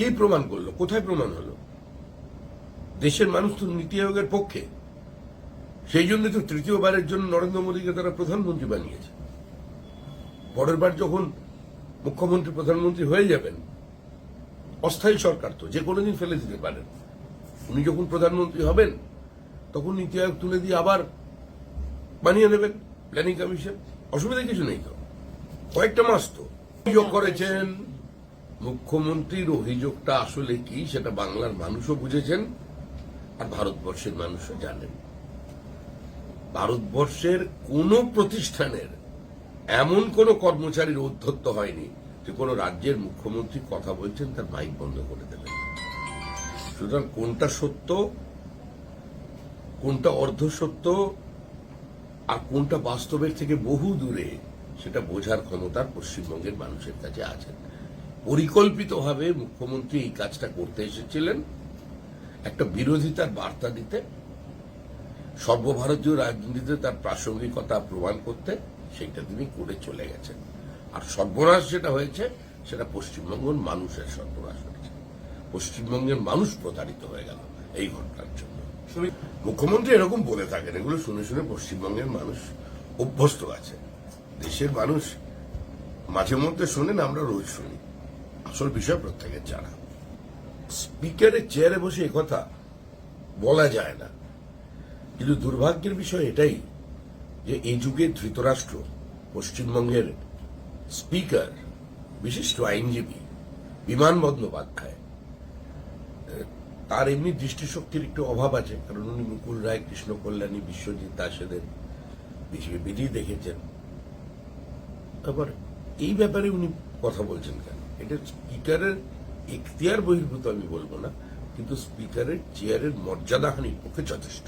কে প্রমাণ করল? কোথায় প্রমাণ হলো? দেশের মানুষ তো নীতি আয়োগের পক্ষে। সেই জন্য তো তৃতীয়বারের জন্য নরেন্দ্র মোদীকে তারা প্রধানমন্ত্রী বানিয়েছে। পরের বার যখন মুখ্যমন্ত্রী, প্রধানমন্ত্রী হয়ে যাবেন, অস্থায়ী সরকার তো, যে কোনো দিন ফেলে দিতে পারেন। উনি যখন প্রধানমন্ত্রী হবেন, তখন নীতি আয়োগ তুলে দিয়ে আবার বানিয়ে নেবেন প্ল্যানিং কমিশন অসুবিধা কিছু নেই তো। কয়েকটা মাস তো। অভিযোগ করেছেন মুখ্যমন্ত্রীর অভিযোগটা আসলে কি সেটা বাংলার মানুষও বুঝেছেন আর ভারতবর্ষের মানুষও জানেন। ভারতবর্ষের কোন প্রতিষ্ঠানের এমন কোন কর্মচারীর অধ্যত্ত হয়নি যে কোন রাজ্যের মুখ্যমন্ত্রী কথা বলছেন, তার মাইক বন্ধ করে দেবেন। সুতরাং কোনটা সত্য, কোনটা অর্ধ সত্য আর কোনটা বাস্তবের থেকে বহু দূরে সেটা বোঝার ক্ষমতা পশ্চিমবঙ্গের মানুষের কাছে আছে পরিকল্পিতভাবে মুখ্যমন্ত্রী এই কাজটা করতে এসেছিলেন। একটা বিরোধিতার বার্তা দিতে, সর্বভারতীয় রাজনীতিতে তার প্রাসঙ্গিকতা প্রমাণ করতে সেইটা তিনি করে চলে গেছেন। আর সর্বনাশ যেটা হয়েছে, সেটা পশ্চিমবঙ্গের মানুষের সর্বনাশ হয়েছে। পশ্চিমবঙ্গের মানুষ প্রতারিত হয়ে গেল এই ঘটনার জন্য। মুখ্যমন্ত্রী এরকম বলে থাকেন, এগুলো শুনে শুনে পশ্চিমবঙ্গের মানুষ অভ্যস্ত আছে। দেশের মানুষ মাঝে মধ্যে শোনেন, আমরা রোজ শুনি। আসল বিষয় প্রত্যেকের জানা। স্পিকারের চেয়ারে বসে কথা বলা যায় না। কিন্তু দুর্ভাগ্যের বিষয় এটাই যে এই যুগে ধৃতরাষ্ট্র, পশ্চিমবঙ্গের স্পিকার, বিশিষ্ট আইনজীবী, বিমান বন্দ্যোপাধ্যায়, তার এমনি দৃষ্টিশক্তির একটু অভাব আছে। কারণ উনি মুকুল রায় কৃষ্ণ কল্যাণী বিশ্বজিৎ দাসেদের বিধি দেখেছেন। তারপর এই ব্যাপারে উনি কথা বলছেন কেন? এটা স্পিকারের এখতিয়ার বহির্ভূত আমি বলব না কিন্তু স্পিকারের চেয়ারের মর্যাদাহানির পক্ষে যথেষ্ট।